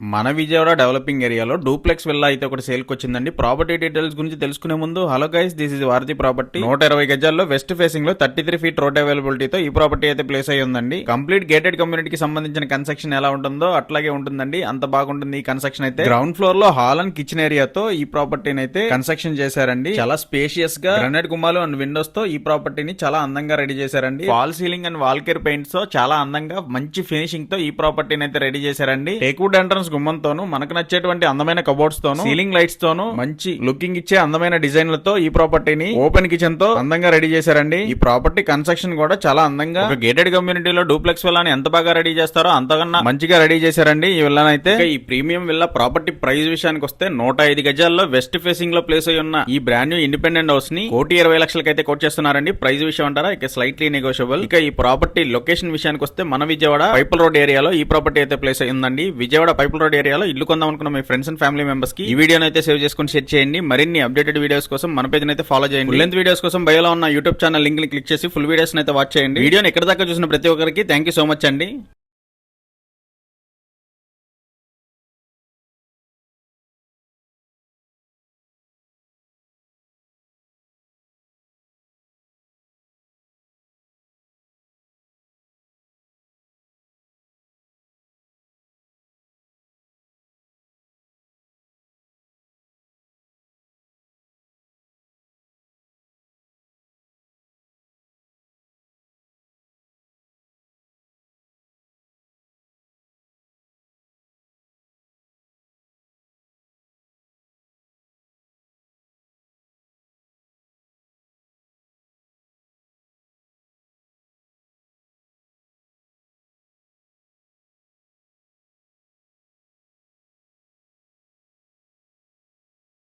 మన విజయవాడ డెవలపింగ్ ఏరియాలో duplex villa అయితే ఒకటి సేల్కి వచ్చిందండి ప్రాపర్టీ డీటెయిల్స్ గురించి తెలుసుకునే ముందు హలో గైస్ దిస్ ఇస్ వారతి ప్రాపర్టీ నూట ఇరవై గజాల్లో వెస్ట్ ఫేసింగ్లో థర్టీ త్రీ ఫీట్ రోడ్ అవైలబిలిటీతో ఈ ప్రాపర్టీ అయితే ప్లేస్ అయ్యి ఉందండి. కంప్లీట్ గేటెడ్ కమ్యూనిటీకి సంబంధించిన కన్స్ట్రక్షన్ ఎలా ఉంటుందో అట్లాగే ఉంటుందండి. అంత బాగుంటుంది ఈ కన్స్ట్రక్షన్ అయితే. గ్రౌండ్ ఫ్లోర్లో హాల్ అండ్ కిచెన్ ఏరియాతో ఈ ప్రాపర్టీని అయితే కన్స్ట్రక్షన్ చేశారండి. చాలా స్పేషియస్గా గ్రనైట్ గుమ్మాలు అండ్ విండోస్తో ఈ ప్రాపర్టీని చాలా అందంగా రెడీ చేశారండి. Wall ceiling and wall care పెయింట్స్తో చాలా అందంగా మంచి ఫినిషింగ్తో ఈ ప్రాపర్టీని అయితే రెడీ చేశారండి. టేక్వుడ్ ఎంట్రన్స్ గుమ్మంతోను మనకు నచ్చేటువంటి అందమైన కబోర్డ్స్ తోను సీలింగ్ లైట్స్ తోను మంచి లుకింగ్ ఇచ్చే అందమైన డిజైన్లతో ఈ ప్రాపర్టీని ఓపెన్ కిచెన్తో అందంగా రెడీ చేశారండి. ఈ ప్రాపర్టీ కన్స్ట్రక్షన్ కూడా చాలా అందంగా ఒక గేటెడ్ కమ్యూనిటీలో డూప్లెక్స్ విల్లాని ఎంత బాగా రెడీ చేస్తారో అంతకన్నా మంచిగా రెడీ చేశారండి ఈ విల్లాని అయితే ఈ ప్రీమియం విల్లా ప్రాపర్టీ ప్రైస్ విషయానికి వస్తే నూట ఐదు గజాల్లో వెస్ట్ ఫేసింగ్లో ప్లేస్ అయి ఉన్న ఈ బ్రాండ్ న్యూ ఇండిపెండెంట్ హౌస్ని కోటి ఇరవై లక్షలకి అయితే కోట్ చేస్తున్నారండి. ప్రైస్ విషయం అంటారా? ఇక స్లైట్లీ నెగోషియబుల్ ఇక ఈ ప్రాపర్టీ లొకేషన్ విషయానికి వస్తే మన విజయవాడ పైపుల్ రోడ్ ఏరియాలో ఈ ప్రాపర్టీ అయితే ప్లేస్ అయి ఉందండి విజయవాడ పైపుల్ రోడ్ ఏరియాలో ఇల్లు కొందాం అనుకున్న మీ ఫ్రెండ్స్ అండ్ ఫ్యామిలీ మెంబర్స్కి ఈ వీడియోని అయితే సేవ్ చేసుకుని షేర్ చేయండి. మరిన్ని అప్డేటెడ్ వీడియోస్ కోసం మన పేజ్ అయితే ఫాలో చేయండి. లెంత్ వీడియోస్ కోసం బయోలో ఉన్న యూట్యూబ్ ఛానల్ లింక్ని క్లిక్ చేసి ఫుల్ వీడియోస్ అయితే వాచ్ చేయండి. వీడియోని ఎక్కడ దాకా చూసిన ప్రతి ఒక్కరికి థ్యాంక్ యూ సో మచ్ అండి.